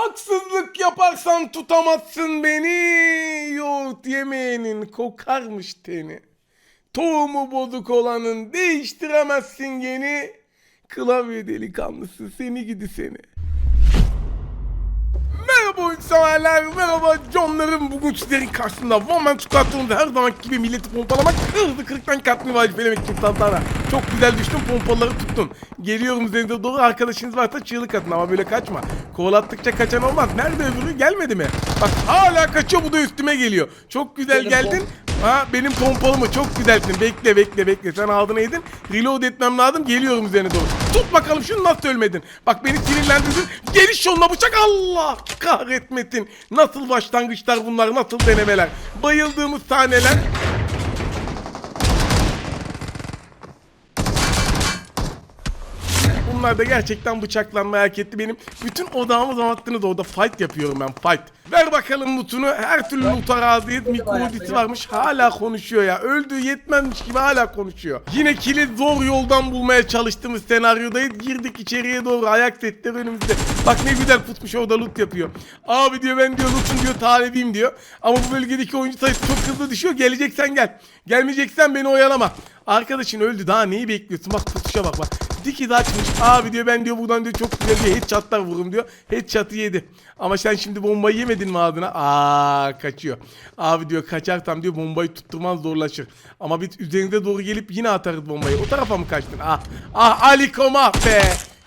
Haksızlık yaparsan tutamazsın beni. Yoğurt yemeğinin kokarmış teni. Tohumu bozuk olanın değiştiremezsin geni. Klavye delikanlısı seni gidi seni. Merhaba severler, merhaba canlarım. Bugün sizlerin karşısında One Man Squadron'da her zaman gibi milleti pompalamak, hızlı kırıktan katlı vazifelemek için santana. Çok güzel düştüm, pompaları tuttum. Geliyorum üzerinde doğru arkadaşınız varsa çığlık atın ama böyle kaçma. Kovalattıkça kaçan olmaz. Nerede öbürü gelmedi mi? Bak hala kaçıyor bu da üstüme geliyor. Çok güzel Benim geldin. Ha benim pompalımı çok güzelsin. Bekle bekle bekle. Sen ağzını yedin. Reload etmem lazım. Geliyorum üzerine doğru. Tut bakalım şunu nasıl ölmedin. Bak beni sinirlendirdin. Geliş yoluna bıçak Allah kahretmesin. Nasıl başlangıçlar bunlar nasıl denemeler. Bayıldığımız sahneler. Bunlar da gerçekten bıçaklanmaya hak etti benim. Bütün odağımı dağıttınız orada fight yapıyorum ben fight. Ver bakalım lootunu. Her türlü loot'a razıyız. Mikrodisi varmış hala konuşuyor ya. Öldüğü yetmezmiş gibi hala konuşuyor. Yine kilit zor yoldan bulmaya çalıştığımız senaryodayız. Girdik içeriye doğru ayak setleri önümüzde. Bak ne güzel tutmuş orada loot yapıyor. Abi diyor ben diyor loot'un diyor talebiyim diyor. Ama bu bölgedeki oyuncu sayısı çok hızlı düşüyor. Geleceksen gel. Gelmeyeceksen beni oyalama. Arkadaşın öldü daha neyi bekliyorsun? Bak tutuşa bak bak. Diki de açmış. Abi diyor ben diyor buradan diyor çok güzel diyor headshotlar vururum diyor. Headshot'ı yedi. Ama sen şimdi bombayı yemedin mi ağzına? Aa kaçıyor. Abi diyor kaçarsam diyor bombayı tutturman zorlaşır. Ama biz üzerinde doğru gelip yine atarız bombayı. O tarafa mı kaçtın? Ah. Ah Ali Koma be.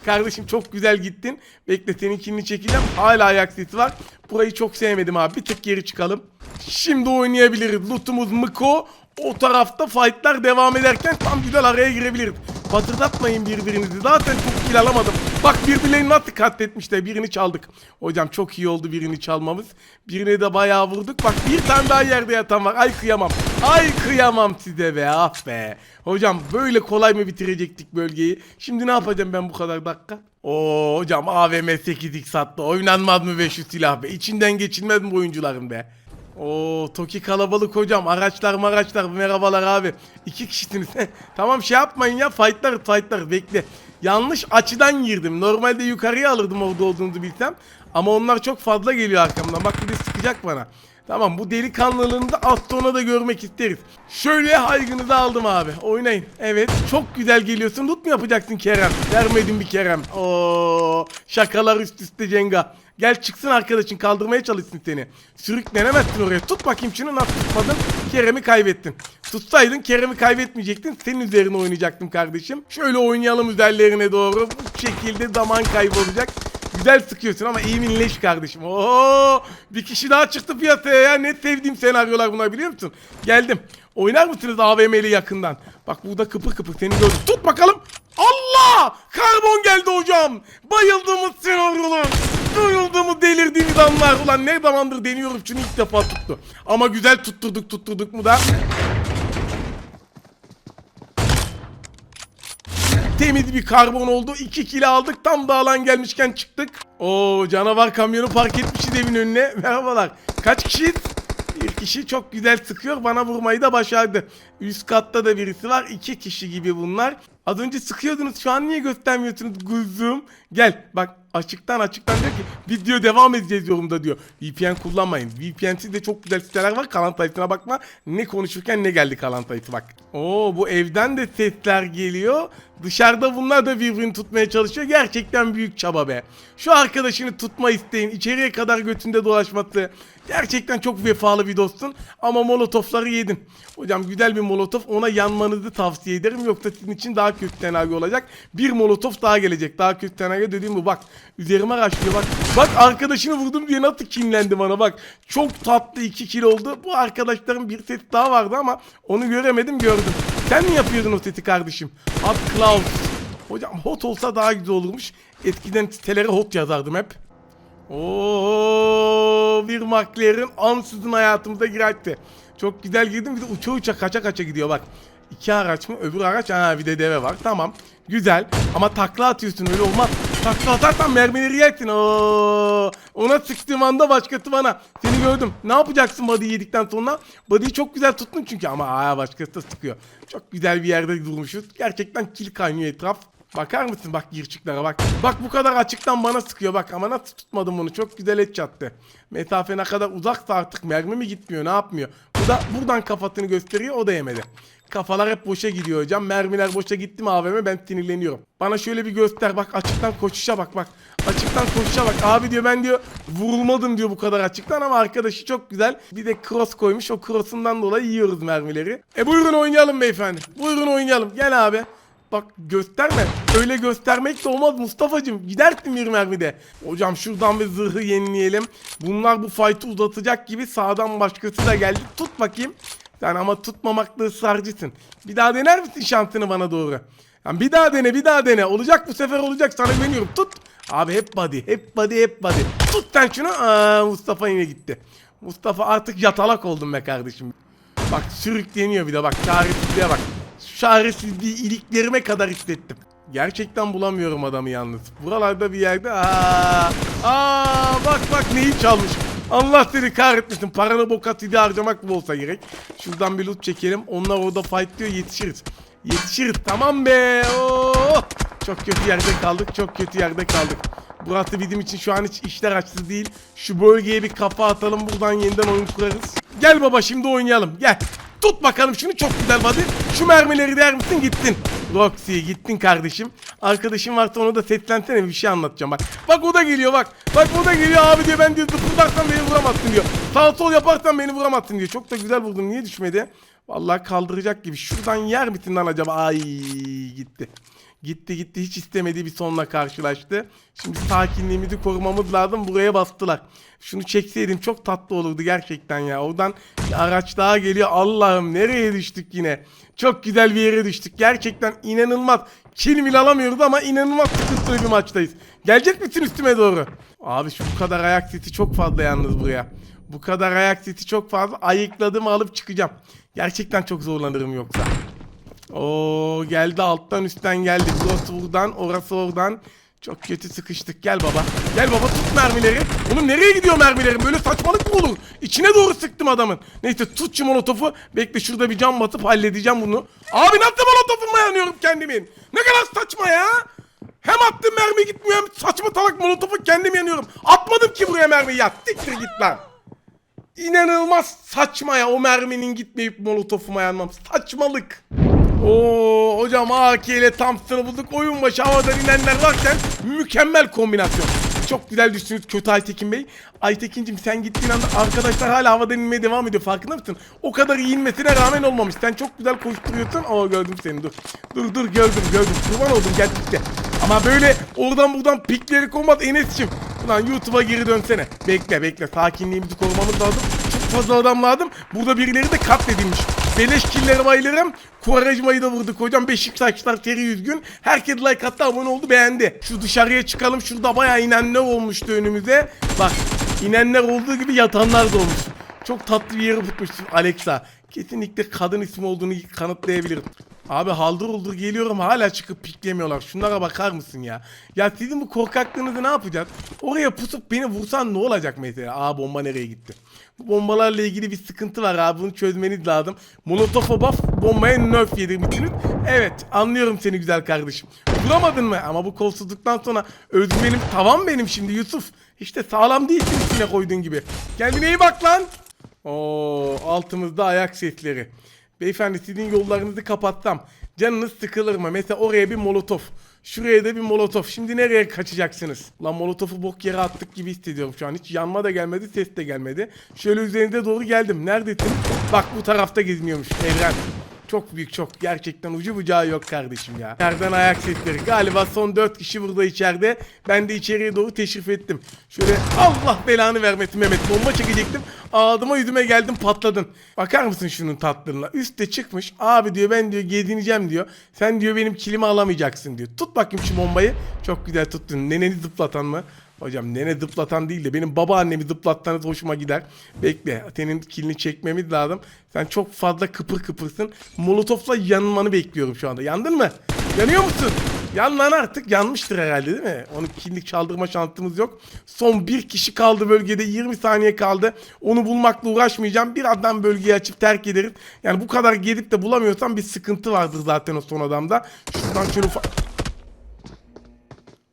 Kardeşim çok güzel gittin. Bekle seninkini çekeceğim. Hala ayak sesi var. Burayı çok sevmedim abi. Bir tık geri çıkalım. Şimdi oynayabiliriz. Lootumuz Miko. O tarafta fightlar devam ederken tam güzel araya girebiliriz. Patırdatmayın birbirinizi. Zaten çok kill alamadım. Bak birbirlerini nasıl katletmişler. Birini çaldık. Hocam çok iyi oldu birini çalmamız. Birine de bayağı vurduk. Bak bir tane daha yerde yatan var. Ay kıyamam. Ay kıyamam size be. Ah be. Hocam böyle kolay mı bitirecektik bölgeyi? Şimdi ne yapacağım ben bu kadar dakika? Oo hocam AVM 8x sattı. Oynanmaz mı be şu silah be? İçinden geçilmez mi oyuncuların be? Oo Toki kalabalık hocam. Araçlar maraçlar. Merhabalar abi. İki kişisiniz. tamam şey yapmayın ya. Fightlar fightlar. Bekle. Yanlış açıdan girdim. Normalde yukarıya alırdım orada olduğunuzu bilsem. Ama onlar çok fazla geliyor arkamdan. Bak bir sıkacak bana. Tamam bu delikanlılığını da az sonra da görmek isteriz. Şöyle haygınızı aldım abi. Oynayın. Evet çok güzel geliyorsun. Tut mu yapacaksın Kerem? Vermedim bir Kerem. Oo şakalar üst üste Cenga. Gel çıksın arkadaşın kaldırmaya çalışsın seni. Sürüklenemezsin oraya. Tut bakayım şunu nasıl tutmadın? Kerem'i kaybettin. Tutsaydın Kerem'i kaybetmeyecektin. Senin üzerine oynayacaktım kardeşim. Şöyle oynayalım üzerlerine doğru. Bu şekilde zaman kaybolacak. Güzel sıkıyorsun ama iyi minleş kardeşim. Oo, bir kişi daha çıktı piyasaya ya. Ne sevdiğim senaryolar bunlar biliyor musun? Geldim. Oynar mısınız AVM'li yakından? Bak burada kıpır kıpır seni gördüm. Tut bakalım. Allah! Karbon geldi hocam. Bayıldığımız senaryolar. Duyulduğumu delirdiğimiz anlar. Ulan ne zamandır deniyorum şunu ilk defa tuttu. Ama güzel tutturduk tutturduk mu da. Temiz bir karbon oldu. 2 kilo aldık. Tam da alan gelmişken çıktık. Oo canavar kamyonu park etmişiz evin önüne. Merhabalar. Kaç kişiyiz? Bir kişi çok güzel sıkıyor. Bana vurmayı da başardı. Üst katta da birisi var. İki kişi gibi bunlar. Az önce sıkıyordunuz. Şu an niye göstermiyorsunuz kuzum? Gel bak açıktan açıktan diyor ki video devam edeceğiz yorumda diyor. VPN kullanmayın. VPN'siz de çok güzel siteler var. Kalan sayısına bakma. Ne konuşurken ne geldi kalan sayısı bak. Oo bu evden de sesler geliyor. Dışarıda bunlar da birbirini tutmaya çalışıyor. Gerçekten büyük çaba be. Şu arkadaşını tutma isteğin içeriye kadar götünde dolaşması. Gerçekten çok vefalı bir dostun. Ama molotofları yedin. Hocam güzel bir molotof ona yanmanızı tavsiye ederim. Yoksa sizin için daha kötü senaryo olacak. Bir molotof daha gelecek. Daha kötü senaryo dediğim bu bak. Üzerime raşlıyor bak. Bak arkadaşını vurdum diye nasıl kinlendi bana bak. Çok tatlı 2 kilo oldu. Bu arkadaşların bir ses daha vardı ama onu göremedim gördüm. Sen mi yapıyordun o sesi kardeşim? Hot Cloud. Hocam hot olsa daha güzel olurmuş. Eskiden sitelere hot yazardım hep. Oo bir McLaren ansızın hayatımıza girerdi. Çok güzel girdim bir de uça uça kaça kaça gidiyor bak. İki araç mı? Öbür araç ha bir de deve var. Tamam. Güzel. Ama takla atıyorsun öyle olmaz. Takla atarsan mermileri yersin. Oo. Ona sıktığım anda başkası bana. Seni gördüm. Ne yapacaksın body'yi yedikten sonra? Body'yi çok güzel tuttun çünkü ama aa başkası da sıkıyor. Çok güzel bir yerde durmuşuz. Gerçekten kill kaynıyor etraf. Bakar mısın bak girçiklere bak. Bak bu kadar açıktan bana sıkıyor bak ama nasıl tutmadım bunu çok güzel et çattı. Mesafe ne kadar uzaksa artık mermi mi gitmiyor ne yapmıyor. Bu da buradan kafatını gösteriyor o da yemedi. Kafalar hep boşa gidiyor hocam. Mermiler boşa gitti mi AVM ben sinirleniyorum. Bana şöyle bir göster bak açıktan koşuşa bak bak. Açıktan koşuşa bak. Abi diyor ben diyor vurulmadım diyor bu kadar açıktan ama arkadaşı çok güzel. Bir de cross koymuş o crossundan dolayı yiyoruz mermileri. E buyurun oynayalım beyefendi. Buyurun oynayalım. Gel abi. Bak gösterme. Öyle göstermek de olmaz Mustafa'cığım. Gidersin bir mermide. Hocam şuradan bir zırhı yenileyelim. Bunlar bu fight'ı uzatacak gibi sağdan başkası da geldi. Tut bakayım. Sen ama tutmamakta ısrarcısın. Bir daha dener misin şansını bana doğru? Yani bir daha dene bir daha dene. Olacak bu sefer olacak sana güveniyorum. Tut. Abi hep body hep body hep body. Tut sen şunu. Aa, Mustafa yine gitti. Mustafa artık yatalak oldun be kardeşim. Bak sürükleniyor bir de bak çaresizliğe bak. Çaresizliği iliklerime kadar hissettim. Gerçekten bulamıyorum adamı yalnız. Buralarda bir yerde aa, aa bak bak neyi çalmış. Allah seni kahretmesin. Paranı boka sidi harcamak mı olsa gerek. Şuradan bir loot çekelim. Onlar orada fight diyor yetişiriz. Yetişiriz tamam be. Oo. Çok kötü yerde kaldık. Çok kötü yerde kaldık. Burası bizim için şu an hiç işler açtı değil. Şu bölgeye bir kafa atalım. Buradan yeniden oyun kurarız. Gel baba şimdi oynayalım. Gel. Tut bakalım şunu çok güzel body. Şu mermileri der misin gittin. Roxy gittin kardeşim. Arkadaşım varsa onu da seslensene bir şey anlatacağım bak. Bak o da geliyor bak. Bak o da geliyor abi diyor ben diyor zıplarsan beni vuramazsın diyor. Sağ sol yaparsan beni vuramazsın diyor. Çok da güzel vurdum niye düşmedi? Vallahi kaldıracak gibi. Şuradan yer misin lan acaba? Ay gitti. Gitti gitti hiç istemediği bir sonla karşılaştı. Şimdi sakinliğimizi korumamız lazım. Buraya bastılar. Şunu çekseydim çok tatlı olurdu gerçekten ya. Oradan bir araç daha geliyor. Allah'ım nereye düştük yine? Çok güzel bir yere düştük. Gerçekten inanılmaz. Kill mil alamıyoruz ama inanılmaz sıkıntılı bir maçtayız. Gelecek misin üstüme doğru? Abi şu bu kadar ayak sesi çok fazla yalnız buraya. Bu kadar ayak sesi çok fazla. Ayıkladığımı alıp çıkacağım. Gerçekten çok zorlanırım yoksa. Oo geldi alttan üstten geldi. Burası buradan orası oradan. Çok kötü sıkıştık. Gel baba. Gel baba tut mermileri. Oğlum nereye gidiyor mermilerim? Böyle saçmalık mı olur? İçine doğru sıktım adamın. Neyse tut şu molotofu. Bekle şurada bir cam batıp halledeceğim bunu. Abi nasıl molotofumla yanıyorum kendimin? Ne kadar saçma ya. Hem attım mermi gitmiyor hem saçma talak molotofu kendim yanıyorum. Atmadım ki buraya mermiyi ya. Siktir git lan. İnanılmaz saçma ya o merminin gitmeyip molotofuma yanmam. Saçmalık. Oo hocam AK ile Thompson'ı bulduk. Oyun başı havadan inenler varken mükemmel kombinasyon. Çok güzel düştünüz kötü Aytekin Bey. Aytekin'cim sen gittiğin anda arkadaşlar hala havadan inmeye devam ediyor farkında mısın? O kadar iyi inmesine rağmen olmamış. Sen çok güzel koşturuyorsun. Aa gördüm seni dur. Dur dur gördüm gördüm. Kurban oldum gel. Ama böyle oradan buradan pikleri koymak Enes'cim. Ulan YouTube'a geri dönsene. Bekle bekle sakinliğimizi korumamız lazım. Çok fazla adam lazım. Burada birileri de katledilmiş. Beleş killeri bayılırım. Kuarajmayı da vurduk hocam. Beşiktaşlar seri üzgün. Herkes like attı abone oldu beğendi. Şu dışarıya çıkalım. Şurada bayağı inenler olmuştu önümüze. Bak inenler olduğu gibi yatanlar da olmuş. Çok tatlı bir yere tutmuşsun Alexa. Kesinlikle kadın ismi olduğunu kanıtlayabilirim. Abi haldır uldur geliyorum hala çıkıp piklemiyorlar. Şunlara bakar mısın ya? Ya sizin bu korkaklığınızı ne yapacağız? Oraya pusup beni vursan ne olacak mesela? Aa bomba nereye gitti? Bombalarla ilgili bir sıkıntı var abi bunu çözmeniz lazım. Molotofa buff bombaya nerf yedirmişsiniz. Evet anlıyorum seni güzel kardeşim. Vuramadın mı? Ama bu kolsuzluktan sonra özgüvenim tavan benim şimdi Yusuf. İşte sağlam değilsin içine koyduğun gibi. Kendine iyi bak lan. Oo altımızda ayak sesleri. Beyefendi sizin yollarınızı kapatsam canınız sıkılır mı? Mesela oraya bir molotof. Şuraya da bir molotof. Şimdi nereye kaçacaksınız? Lan molotofu bok yere attık gibi hissediyorum şu an. Hiç yanma da gelmedi, ses de gelmedi. Şöyle üzerinde doğru geldim. Neredesin? Bak bu tarafta geziniyormuş evren. Çok büyük çok. Gerçekten ucu bucağı yok kardeşim ya. Yerden ayak sesleri. Galiba son 4 kişi burada içeride. Ben de içeriye doğru teşrif ettim. Şöyle Allah belanı vermesin Mehmet. Bomba çekecektim. Ağzıma yüzüme geldim patladın. Bakar mısın şunun tatlılığına? Üste çıkmış. Abi diyor ben diyor gezineceğim diyor. Sen diyor benim kilimi alamayacaksın diyor. Tut bakayım şu bombayı. Çok güzel tuttun. Neneni zıplatan mı? Hocam nene zıplatan değil de benim babaannemi zıplattanız hoşuma gider. Bekle senin kilini çekmemiz lazım. Sen çok fazla kıpır kıpırsın. Molotofla yanmanı bekliyorum şu anda. Yandın mı? Yanıyor musun? Yan lan artık yanmıştır herhalde değil mi? Onu kilini çaldırma şansımız yok. Son bir kişi kaldı bölgede 20 saniye kaldı. Onu bulmakla uğraşmayacağım. Birazdan bölgeyi açıp terk ederiz. Yani bu kadar gelip de bulamıyorsam bir sıkıntı vardır zaten o son adamda. Şuradan şöyle ufak...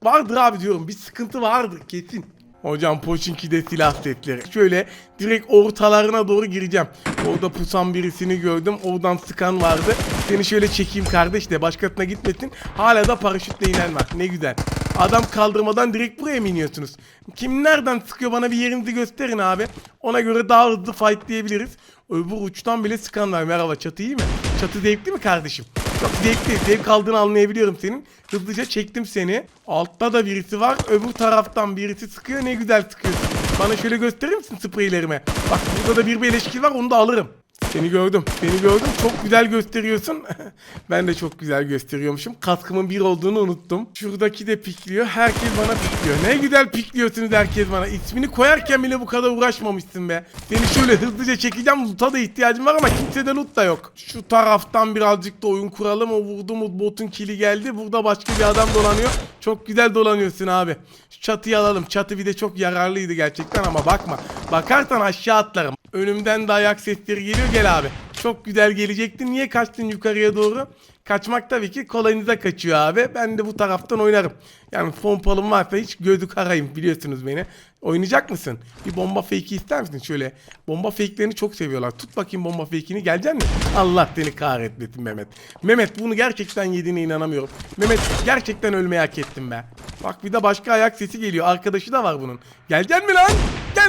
Vardır abi diyorum. Bir sıkıntı vardır kesin. Hocam Pochinki'de silah setleri. Şöyle direkt ortalarına doğru gireceğim. Orada pusan birisini gördüm. Oradan sıkan vardı. Seni şöyle çekeyim kardeş de başkasına gitmesin. Hala da paraşütle inen var. Ne güzel. Adam kaldırmadan direkt buraya mı iniyorsunuz? Kim nereden sıkıyor bana bir yerinizi gösterin abi. Ona göre daha hızlı fight diyebiliriz. Öbür uçtan bile sıkan var. Merhaba çatı iyi mi? Çatı zevkli mi kardeşim? Çok zevkli. Zevk aldığını anlayabiliyorum senin. Hızlıca çektim seni. Altta da birisi var. Öbür taraftan birisi sıkıyor. Ne güzel sıkıyorsun. Bana şöyle gösterir misin spreylerimi? Bak burada da bir beleşki var. Onu da alırım. Seni gördüm. Seni gördüm. Çok güzel gösteriyorsun. ben de çok güzel gösteriyormuşum. Kaskımın bir olduğunu unuttum. Şuradaki de pikliyor. Herkes bana pikliyor. Ne güzel pikliyorsunuz herkes bana. İsmini koyarken bile bu kadar uğraşmamışsın be. Seni şöyle hızlıca çekeceğim. Loot'a da ihtiyacım var ama kimsede loot da yok. Şu taraftan birazcık da oyun kuralım. O vurdu mu botun kili geldi. Burada başka bir adam dolanıyor. Çok güzel dolanıyorsun abi. Şu çatıyı alalım. Çatı bir de çok yararlıydı gerçekten ama bakma. Bakarsan aşağı atlarım. Önümden de ayak sesleri geliyor. Gel abi. Çok güzel gelecektin. Niye kaçtın yukarıya doğru? Kaçmak tabii ki kolayınıza kaçıyor abi. Ben de bu taraftan oynarım. Yani pompalım varsa hiç gözü karayım biliyorsunuz beni. Oynayacak mısın? Bir bomba fake'i ister misin? Şöyle bomba fake'lerini çok seviyorlar. Tut bakayım bomba fake'ini gelecek mi? Allah seni kahretmesin Mehmet. Mehmet bunu gerçekten yediğine inanamıyorum. Mehmet gerçekten ölmeyi hak ettin be. Bak bir de başka ayak sesi geliyor. Arkadaşı da var bunun. Gelecek mi lan?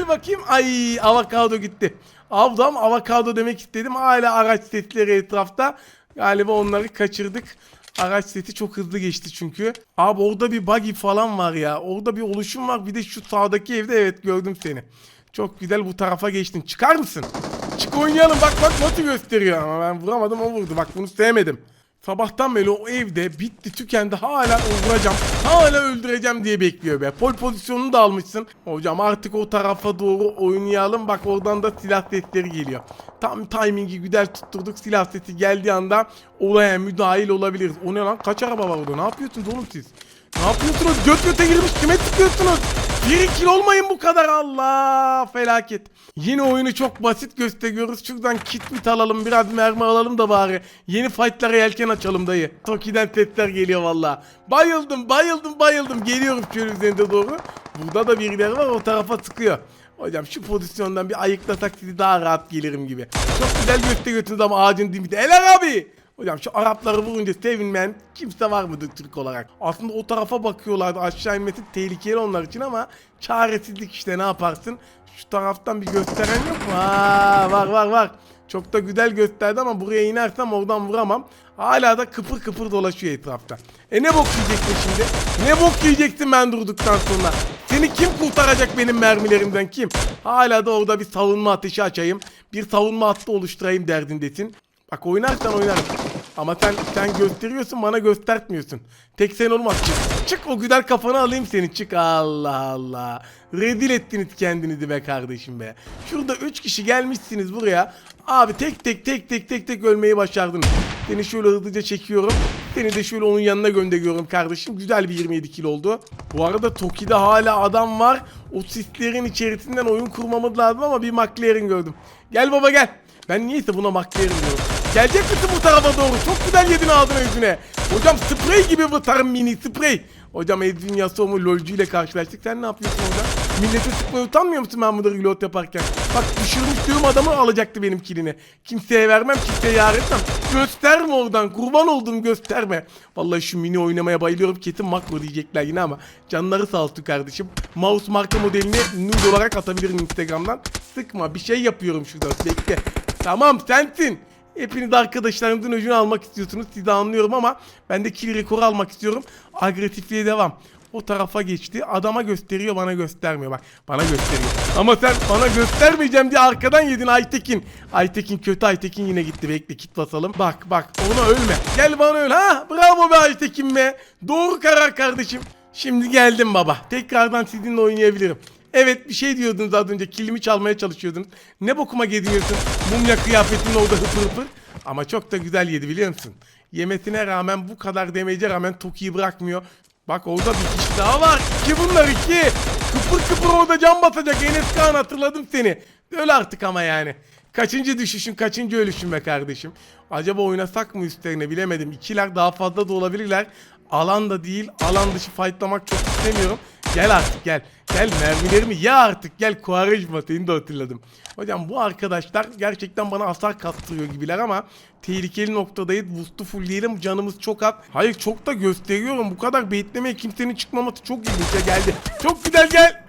Gel bakayım. Ay avokado gitti. Avdam avokado demek istedim. Hala araç sesleri etrafta. Galiba onları kaçırdık. Araç seti çok hızlı geçti çünkü. Abi orada bir buggy falan var ya. Orada bir oluşum var. Bir de şu sağdaki evde evet gördüm seni. Çok güzel bu tarafa geçtin. Çıkar mısın? Çık oynayalım. Bak bak nasıl gösteriyor. Ama ben vuramadım o vurdu. Bak bunu sevmedim. Sabahtan beri o evde bitti tükendi hala vuracağım hala öldüreceğim diye bekliyor be. Pol pozisyonunu da almışsın. Hocam artık o tarafa doğru oynayalım bak oradan da silah sesleri geliyor. Tam timingi güzel tutturduk silah sesi geldiği anda olaya müdahil olabiliriz. O ne lan kaç araba var orada ne yapıyorsunuz oğlum siz? Ne yapıyorsunuz göt göte girmiş kime tıklıyorsunuz? Bir ikili olmayın bu kadar Allah felaket. Yine oyunu çok basit gösteriyoruz. Şuradan kit mit alalım biraz mermi alalım da bari. Yeni fightlara yelken açalım dayı. Toki'den sesler geliyor valla. Bayıldım bayıldım bayıldım. Geliyorum şöyle üzerinde doğru. Burada da birileri var o tarafa sıkıyor. Hocam şu pozisyondan bir ayıklasak sizi daha rahat gelirim gibi. Çok güzel gösteriyorsunuz ama ağacın dibinde. Helal abi. Hocam şu Arapları vurunca sevinmeyen kimse var mıdır Türk olarak? Aslında o tarafa bakıyorlardı aşağı inmesi tehlikeli onlar için ama çaresizlik işte ne yaparsın? Şu taraftan bir gösteren yok mu? Ha, var var var. Çok da güzel gösterdi ama buraya inersem oradan vuramam. Hala da kıpır kıpır dolaşıyor etrafta. E ne bok yiyeceksin şimdi? Ne bok yiyeceksin ben durduktan sonra? Seni kim kurtaracak benim mermilerimden kim? Hala da orada bir savunma ateşi açayım. Bir savunma hattı oluşturayım derdindesin. Bak oynarsan oynarım. Ama sen sen gösteriyorsun bana göstertmiyorsun. Tek sen olmaz çık. Çık o güzel kafanı alayım seni çık Allah Allah. Rezil ettiniz kendinizi be kardeşim be. Şurada 3 kişi gelmişsiniz buraya. Abi tek tek tek tek tek tek ölmeyi başardınız. Seni şöyle hızlıca çekiyorum. Seni de şöyle onun yanına gönderiyorum kardeşim. Güzel bir 27 kilo oldu. Bu arada Toki'de hala adam var. O sislerin içerisinden oyun kurmamız lazım ama bir McLaren gördüm. Gel baba gel. Ben niyeyse buna McLaren diyorum. Gelecek misin bu tarafa doğru? Çok güzel yedin ağzına yüzüne. Hocam sprey gibi bu tarım mini sprey. Hocam Edwin Yasuo'mu lolcu ile karşılaştık. Sen ne yapıyorsun orada? Millete sıkmaya utanmıyor musun ben burada reload yaparken? Bak düşürmüştüğüm adamı alacaktı benim kilini. Kimseye vermem, kimseye yar etmem. Gösterme oradan. Kurban oldum gösterme. Vallahi şu mini oynamaya bayılıyorum. Kesin makro diyecekler yine ama. Canları sağ olsun kardeşim. Mouse marka modelini nude olarak atabilirim Instagram'dan. Sıkma bir şey yapıyorum şurada. Bekle. Tamam sensin. Hepiniz arkadaşlarınızın öcünü almak istiyorsunuz. Sizi anlıyorum ama ben de kill rekoru almak istiyorum. Agresifliğe devam. O tarafa geçti. Adama gösteriyor bana göstermiyor. Bak bana gösteriyor. Ama sen bana göstermeyeceğim diye arkadan yedin Aytekin. Aytekin kötü Aytekin yine gitti. Bekle kit basalım. Bak bak ona ölme. Gel bana öl. Ha bravo be Aytekin be. Doğru karar kardeşim. Şimdi geldim baba. Tekrardan sizinle oynayabilirim. Evet bir şey diyordunuz az önce. Kilimi çalmaya çalışıyordunuz. Ne bokuma gidiyorsun? Mumya kıyafetin orada hıpır hıpır. Ama çok da güzel yedi biliyor musun? Yemesine rağmen bu kadar demece rağmen Toki'yi bırakmıyor. Bak orada bir kişi daha var. İki bunlar iki. Kıpır kıpır orada can batacak. Enes Kaan hatırladım seni. Öl artık ama yani. Kaçıncı düşüşün, kaçıncı ölüşün be kardeşim? Acaba oynasak mı üstlerine bilemedim. İkiler daha fazla da olabilirler. Alan da değil alan dışı fightlamak çok istemiyorum. Gel artık gel. Gel mermilerimi ya artık gel Quaresma seni de hatırladım. Hocam bu arkadaşlar gerçekten bana hasar kastırıyor gibiler ama tehlikeli noktadayız. Boost'u fullleyelim canımız çok az. Hayır çok da gösteriyorum bu kadar beklemeye kimsenin çıkmaması çok ilginç ya geldi. Çok güzel gel.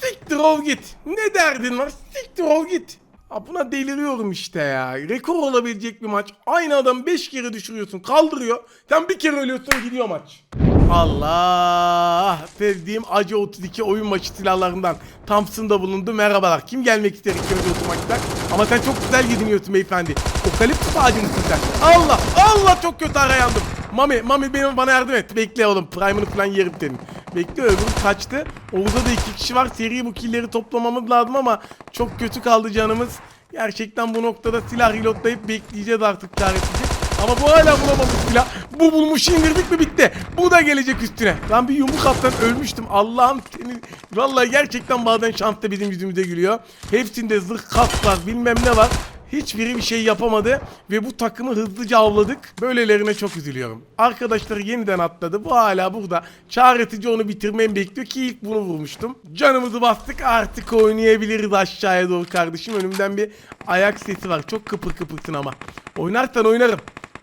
Siktir ol git. Ne derdin var? Siktir ol git. Ha buna deliriyorum işte ya. Rekor olabilecek bir maç. Aynı adam 5 kere düşürüyorsun. Kaldırıyor. Sen bir kere ölüyorsun gidiyor maç. Allah. Sevdiğim Acı 32 oyun maçı silahlarından. Thompson'da bulundu. Merhabalar. Kim gelmek ister ikinci oturmakta? Ama sen çok güzel gidiniyorsun beyefendi. Okaliptüs ağacı mısın sen? Allah. Allah çok kötü ara yandım. Mami, Mami benim bana yardım et. Bekle oğlum. Prime'ını falan yerim senin. Bekle öbürü kaçtı. Orada da iki kişi var. Seri bu killleri toplamamız lazım ama çok kötü kaldı canımız. Gerçekten bu noktada silah reloadlayıp bekleyeceğiz artık çaresizce. Ama bu hala bulamamış silah. Bu bulmuş indirdik mi bitti. Bu da gelecek üstüne. Ben bir yumruk attan ölmüştüm. Allah'ım seni. Vallahi gerçekten bazen şans da bizim yüzümüze gülüyor. Hepsinde zırh kas var bilmem ne var. Hiçbiri bir şey yapamadı ve bu takımı hızlıca avladık. Böylelerine çok üzülüyorum. Arkadaşları yeniden atladı. Bu hala burada. Çaretici onu bitirmemi bekliyor ki ilk bunu vurmuştum. Canımızı bastık artık oynayabiliriz aşağıya doğru kardeşim. Önümden bir ayak sesi var. Çok kıpır kıpırsın ama. Oynarsan oynarım.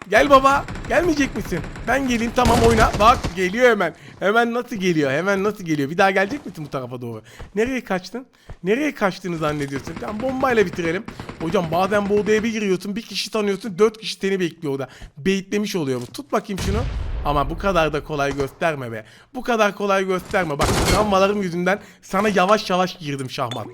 Gel baba. Gelmeyecek misin? Ben geleyim tamam oyna. Bak geliyor hemen. Hemen nasıl geliyor? Hemen nasıl geliyor? Bir daha gelecek misin bu tarafa doğru? Nereye kaçtın? Nereye kaçtığını zannediyorsun? Tamam bombayla bitirelim. Hocam bazen bu odaya bir giriyorsun. Bir kişi tanıyorsun. Dört kişi seni bekliyor orada. Beyitlemiş oluyor bu. Tut bakayım şunu. Ama bu kadar da kolay gösterme be. Bu kadar kolay gösterme. Bak travmalarım yüzünden sana yavaş yavaş girdim şahmat.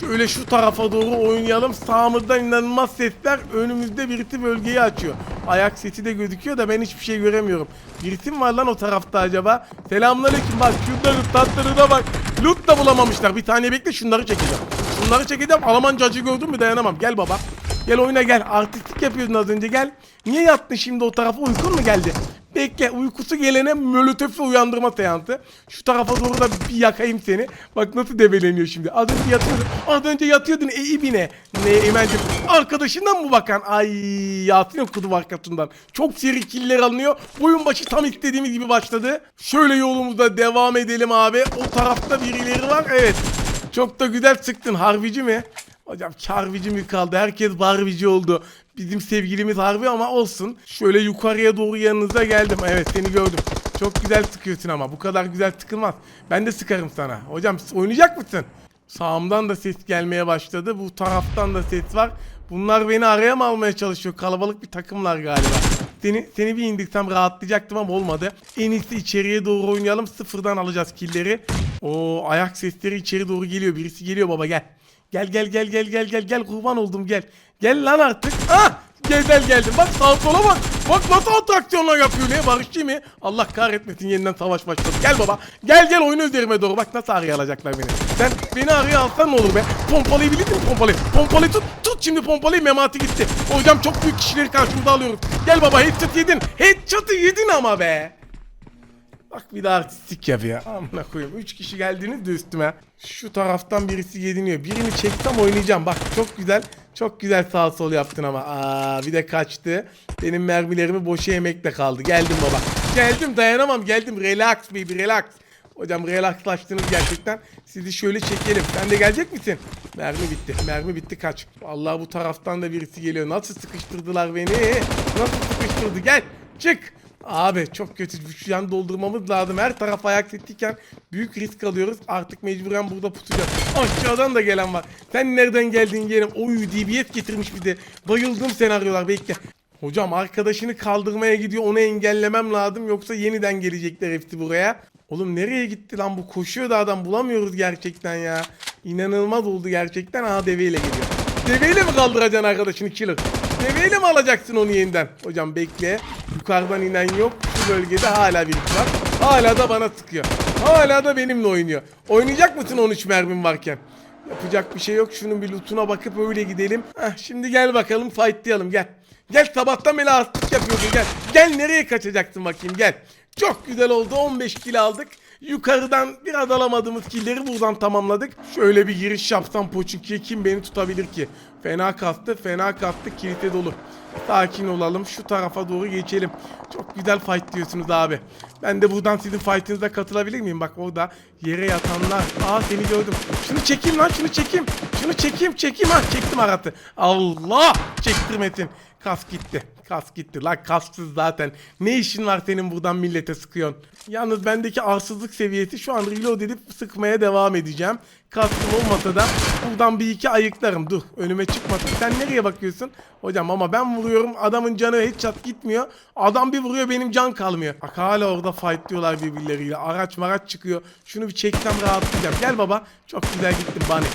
Şöyle şu tarafa doğru oynayalım. Sağımızdan inanılmaz sesler. Önümüzde birisi bölgeyi açıyor. Ayak sesi de gözüküyor da ben hiçbir şey göremiyorum. Birisi mi var lan o tarafta acaba? Selamünaleyküm bak şunların tatlarına bak. Loot da bulamamışlar. Bir tane bekle şunları çekeceğim. Şunları çekeceğim. Almanca acı gördün mü dayanamam. Gel baba. Gel oyuna gel. Artistik yapıyordun az önce gel. Niye yattın şimdi o tarafa? Uykun mu geldi? Bekle uykusu gelene mölötöfle uyandırma seansı. Şu tarafa doğru da bir yakayım seni. Bak nasıl debeleniyor şimdi. Az önce yatıyordun. Az önce yatıyordun e ibine. Ne Emel'cim. Arkadaşından mı bakan? Ay Yasin okudu arkasından. Çok seri killer alınıyor. Oyun başı tam istediğimiz gibi başladı. Şöyle yolumuza devam edelim abi. O tarafta birileri var. Evet. Çok da güzel sıktın. Harbici mi? Hocam Harbici mi kaldı? Herkes Harbici oldu. Bizim sevgilimiz Harbi ama olsun. Şöyle yukarıya doğru yanınıza geldim. Evet seni gördüm. Çok güzel sıkıyorsun ama bu kadar güzel sıkılmaz. Ben de sıkarım sana. Hocam oynayacak mısın? Sağımdan da ses gelmeye başladı. Bu taraftan da ses var. Bunlar beni araya mı almaya çalışıyor? Kalabalık bir takımlar galiba. Seni, seni bir indirsem rahatlayacaktım ama olmadı. En iyisi içeriye doğru oynayalım. Sıfırdan alacağız killleri. O ayak sesleri içeri doğru geliyor. Birisi geliyor baba gel. Gel gel gel gel gel gel gel kurban oldum gel. Gel lan artık. Ah! Gel geldim. Bak sağa sola bak. Bak nasıl atraksiyonlar yapıyor ne? Barışçı mı? Allah kahretmesin yeniden savaş başladı. Gel baba. Gel gel oyunu üzerime doğru. Bak nasıl araya alacaklar beni. Sen beni araya alsan ne olur be? Pompalıyı bilir misin pompalıyı? Pompalıyı tut. Tut şimdi pompalıyı memati gitti. Hocam çok büyük kişileri karşımıza alıyoruz. Gel baba headshot yedin. Headshot'ı yedin ama be. Bak bir de artistik yapıyor. Amına koyayım. 3 kişi geldiniz de üstüme. Şu taraftan birisi yediniyor. Birini çeksem oynayacağım. Bak çok güzel. Çok güzel sağ sol yaptın ama. Aa bir de kaçtı. Benim mermilerimi boşa yemekle kaldı. Geldim baba. Geldim dayanamam. Geldim. Relax baby relax. Hocam relaxlaştınız gerçekten. Sizi şöyle çekelim. Sen de gelecek misin? Mermi bitti. Mermi bitti kaç. Allah bu taraftan da birisi geliyor. Nasıl sıkıştırdılar beni? Nasıl sıkıştırdı? Gel. Çık. Abi çok kötü. Şu an doldurmamız lazım. Her taraf ayak ettiyken büyük risk alıyoruz. Artık mecburen burada tutacağız. Aşağıdan da gelen var. Sen nereden geldin yeğenim? Oy DBS getirmiş bir de. Bayıldım senaryolar bekle. Hocam arkadaşını kaldırmaya gidiyor. Onu engellemem lazım. Yoksa yeniden gelecekler hepsi buraya. Oğlum nereye gitti lan bu? Koşuyor da adam bulamıyoruz gerçekten ya. İnanılmaz oldu gerçekten. Aha deveyle geliyor. Deveyle mi kaldıracaksın arkadaşını killer? Deveyle mi alacaksın onu yeniden? Hocam bekle. Yukarıdan inen yok. Şu bölgede hala birisi var. Hala da bana sıkıyor. Hala da benimle oynuyor. Oynayacak mısın 13 mermim varken? Yapacak bir şey yok. Şunun bir lootuna bakıp öyle gidelim. Heh, şimdi gel bakalım fightlayalım gel. Gel sabahtan beri astık yapıyordun gel. Gel nereye kaçacaksın bakayım gel. Çok güzel oldu 15 kill aldık. Yukarıdan biraz alamadığımız killeri buradan tamamladık. Şöyle bir giriş yapsam Poçinki'ye kim beni tutabilir ki? Fena kastı, fena kastı, kilite dolu. Sakin olalım, şu tarafa doğru geçelim. Çok güzel fight diyorsunuz abi. Ben de buradan sizin fight'ınıza katılabilir miyim? Bak orada yere yatanlar. Aa seni gördüm. Şunu çekeyim lan, şunu çekeyim. Şunu çekeyim, çekeyim ha. Çektim Arat'ı. Allah! Çektirmetin. Kas gitti. Kas gitti. Lan kassız zaten. Ne işin var senin buradan millete sıkıyorsun? Yalnız bendeki arsızlık seviyesi şu an reload edip sıkmaya devam edeceğim. Kaskım olmasa da buradan bir iki ayıklarım. Dur önüme çıkmasın. Sen nereye bakıyorsun? Hocam ama ben vuruyorum. Adamın canı headshot gitmiyor. Adam bir vuruyor benim can kalmıyor. Bak hala orada fight diyorlar birbirleriyle. Araç maraç çıkıyor. Şunu bir çeksem rahatlayacağım. Gel baba. Çok güzel gittin Bunny.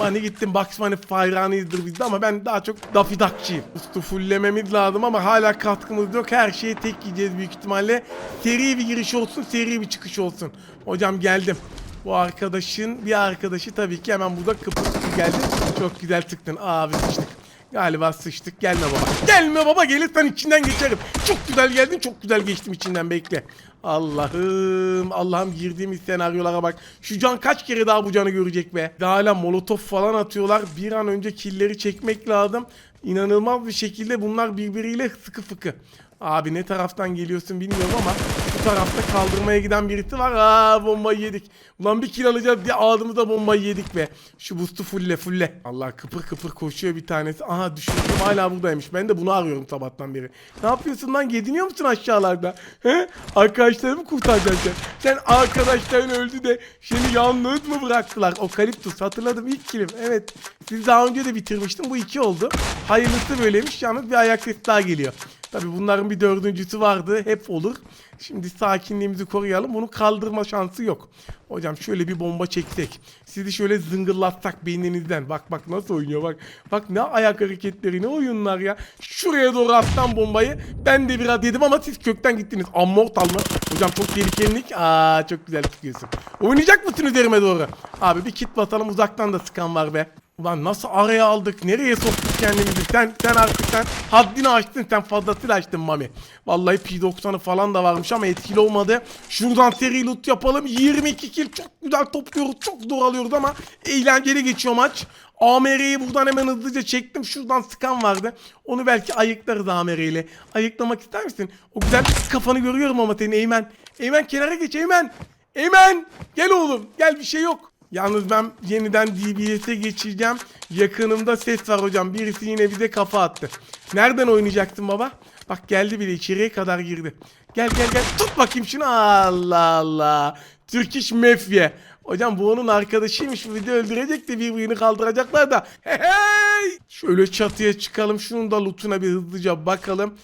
Bunny gittim Bugs Bunny hayranıyızdır bizde ama ben daha çok Daffy Duck'çıyım. Ustu fullememiz lazım ama hala katkımız yok. Her şeyi tek yiyeceğiz büyük ihtimalle. Seri bir giriş olsun, seri bir çıkış olsun. Hocam geldim. Bu arkadaşın bir arkadaşı tabii ki hemen burada kıpır geldi. Çok güzel tıktın. Abi sıçtık. Galiba sıçtık. Gelme baba. Gelme baba. Gelirsen içinden geçerim. Çok güzel geldin. Çok güzel geçtim içinden. Bekle. Allah'ım. Allah'ım girdiğimiz senaryolara bak. Şu can kaç kere daha bu canı görecek be. Daha hala molotof falan atıyorlar. Bir an önce killeri çekmek lazım. İnanılmaz bir şekilde bunlar birbiriyle sıkı fıkı. Abi ne taraftan geliyorsun bilmiyorum ama bu tarafta kaldırmaya giden birisi var. Aa bombayı yedik. Ulan bir kill alacağız diye ağzımıza bombayı yedik be. Şu boost'u fulle fulle. Allah kıpır kıpır koşuyor bir tanesi. Aha düşürdüm hala buradaymış. Ben de bunu arıyorum sabahtan beri. Ne yapıyorsun lan? Gediniyor musun aşağılarda? He? Arkadaşlarımı kurtaracaksın. Sen arkadaşların öldü de seni yalnız mı bıraktılar? Okaliptus hatırladım ilk kilim. Evet. Siz daha önce de bitirmiştim. Bu iki oldu. Hayırlısı böyleymiş. Yalnız bir ayak sesi daha geliyor. Tabi bunların bir dördüncüsü vardı. Hep olur. Şimdi sakinliğimizi koruyalım. Bunu kaldırma şansı yok. Hocam şöyle bir bomba çeksek. Sizi şöyle zıngırlatsak beyninizden. Bak bak nasıl oynuyor bak. Bak ne ayak hareketleri ne oyunlar ya. Şuraya doğru attan bombayı. Ben de biraz yedim ama siz kökten gittiniz. Ammortal mı? Hocam çok tehlikelilik. Aa çok güzel çıkıyorsun. Oynayacak mısın üzerime doğru? Abi bir kit basalım uzaktan da sıkan var be. Ulan nasıl araya aldık? Nereye soktuk kendimizi? Sen sen artık sen haddini aştın. Sen fazlasıyla açtın Mami. Vallahi P90'ı falan da varmış ama etkili olmadı. Şuradan seri loot yapalım. 22 kill çok güzel topluyoruz. Çok zor alıyoruz ama eğlenceli geçiyor maç. AMR'yi buradan hemen hızlıca çektim. Şuradan sıkan vardı. Onu belki ayıklarız AMR ile. Ayıklamak ister misin? O güzel kafanı görüyorum ama senin Eymen. Eymen kenara geç Eymen. Eymen gel oğlum. Gel bir şey yok. Yalnız ben yeniden DBS'e geçeceğim. Yakınımda ses var hocam. Birisi yine bize kafa attı. Nereden oynayacaktın baba? Bak geldi bile içeriye kadar girdi. Gel gel gel. Tut bakayım şunu. Allah Allah. Turkish Mafia. Hocam bu onun arkadaşıymış. Video öldürecek de birbirini kaldıracaklar da. Hey hey. Şöyle çatıya çıkalım. Şunun da lootuna bir hızlıca bakalım.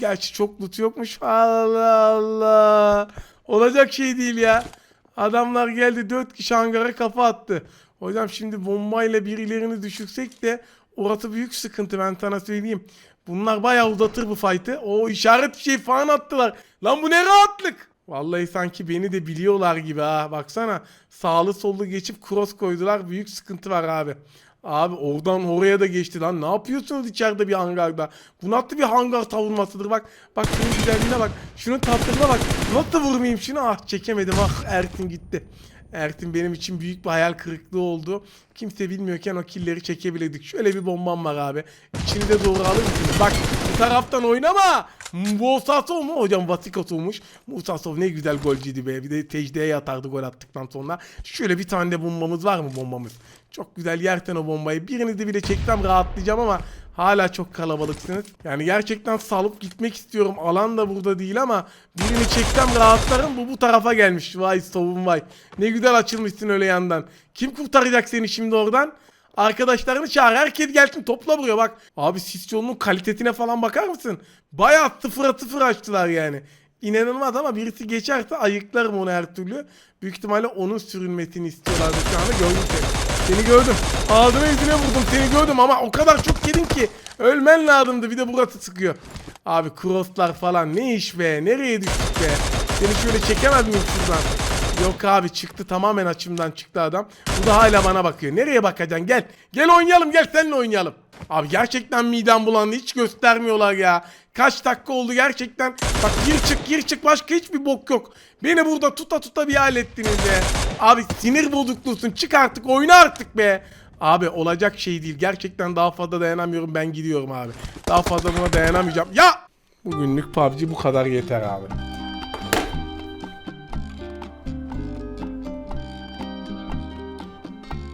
Gerçi çok loot yokmuş. Allah Allah. Olacak şey değil ya. Adamlar geldi 4 kişi hangara kafa attı. Hocam şimdi bombayla birilerini düşürsek de orası büyük sıkıntı ben sana söyleyeyim. Bunlar bayağı uzatır bu fight'ı. O işaret bir şey falan attılar. Lan bu ne rahatlık. Vallahi sanki beni de biliyorlar gibi ha. Baksana sağlı sollu geçip cross koydular. Büyük sıkıntı var abi. Abi oradan oraya da geçti lan. Ne yapıyorsunuz içeride bir hangarda? Bu nasıl bir hangar savunmasıdır bak. Bak şunun güzelliğine bak. Şunun tatlılığına bak. Nasıl vurmayayım şunu? Ah çekemedim. Ah Ertin gitti. Ertin benim için büyük bir hayal kırıklığı oldu. Kimse bilmiyorken o killeri çekebilirdik. Şöyle bir bombam var abi. İçini de doğru alır mısınız? Bak taraftan oynama. Musasov mu? Hocam Vasikosov'muş. Musasov ne güzel golcüydü be. Bir de tecdeye atardı gol attıktan sonra. Şöyle bir tane de bombamız var mı bombamız? Çok güzel yerten o bombayı. Birinizi bile çeksem rahatlayacağım ama hala çok kalabalıksınız. Yani gerçekten salıp gitmek istiyorum. Alan da burada değil ama birini çeksem rahatlarım. Bu bu tarafa gelmiş. Vay sovun vay. Ne güzel açılmışsın öyle yandan. Kim kurtaracak seni şimdi oradan? Arkadaşlarını çağır. Herkes gelsin topla buraya bak. Abi sis yolunun kalitesine falan bakar mısın? Bayağı sıfıra sıfır açtılar yani. İnanılmaz ama birisi geçerse ayıklarım onu her türlü. Büyük ihtimalle onun sürülmesini istiyorlardı şu anda. Gördüm seni. Seni gördüm. Ağzına yüzüne vurdum. Seni gördüm ama o kadar çok yedin ki. Ölmen lazımdı. Bir de burası sıkıyor. Abi crosslar falan ne iş be. Nereye düştük be. Seni şöyle çekemez miyim şuradan? Yok abi çıktı tamamen açımdan çıktı adam. Bu da hala bana bakıyor. Nereye bakacaksın gel. Gel oynayalım gel seninle oynayalım. Abi gerçekten midem bulandı hiç göstermiyorlar ya. Kaç dakika oldu gerçekten. Bak gir çık gir çık başka hiçbir bok yok. Beni burada tuta tuta bir hal ettiniz ya. Abi sinir bozukluğusun çık artık oyna artık be. Abi olacak şey değil. Gerçekten daha fazla dayanamıyorum. Ben gidiyorum abi. Daha fazla buna dayanamayacağım. Ya! Bugünlük PUBG bu kadar yeter abi.